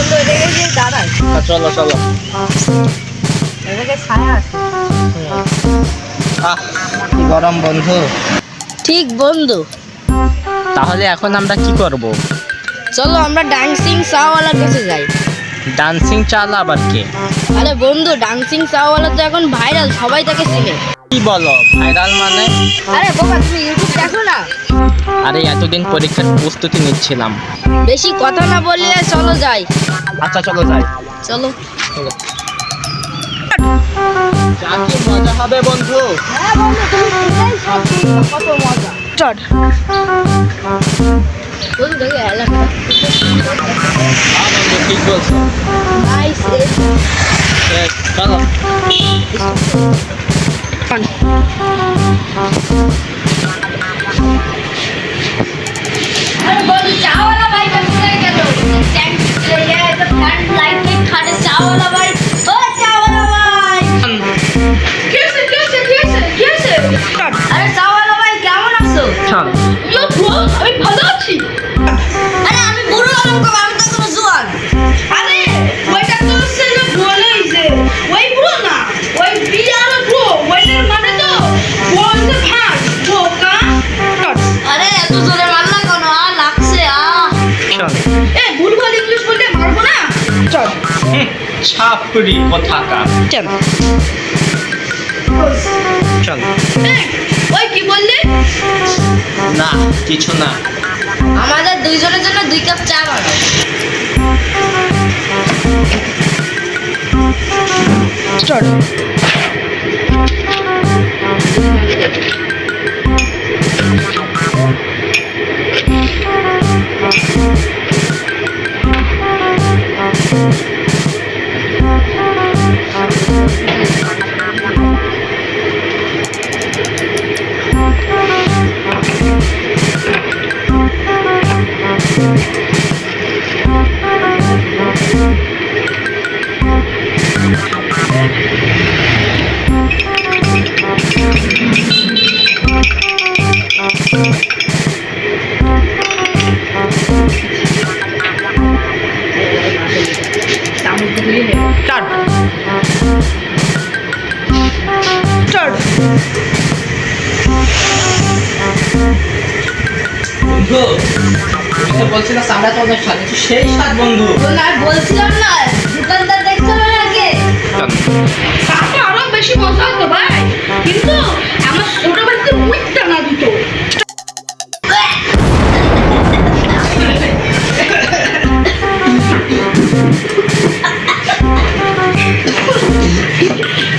গিয়ে দাঁড়ায় আচ্ছা, চলো চলো। ছায়া আহ কি গরম বন্ধু। ঠিক বন্ধু। তাহলে এখন আমরা কি করব? চলো আমরা ডান্সিং চাওয়ালার কাছে যাই। ডান্সিং চাল আবার কে? আরে বন্ধু ডান্সিং চাওয়ালা তো এখন ভাইরাল সবাই তাকে চিনে। কি বলো? ভাইরাল মানে? আরে বাবা তুমি ইউটিউব দেখো না? আরে এতদিন পরীক্ষার প্রস্তুতি নিচ্ছিলাম। বেশি কথা না বললে চলো যাই। আচ্ছা চলো যাই। চলো। যা মজা হবে বন্ধু? হ্যাঁ বন্ধু তুমি সেটাই সব কত মজা। চট বন্ধু দেখে এলাকা। হ্যাঁ বন্ধু ঠিক বলছো। নাইস চলো। আরে চাওয়ালা ভাই কোথায় গেল ট্যাঙ্ক লেগে চল এ ভুলভাল ইংলিশ বলতে মারবো না? চল। ছাপড়ি কোথাকা চল। চল। ওই কি বললি? না কিছু না। আমাদের দুইজনের জন্য দুই কাপ চা বানাও। বন্ধু? তুমি তো আমরা তো অনেক স্বাদ সেই স্বাদ বন্ধু। না বলছিলাম না দোকানদার দেখছ না আগে। তাতে আরও বেশি মজা হতো ভাই। কিন্তু আমার ছোট মুখটা না দিত। Thank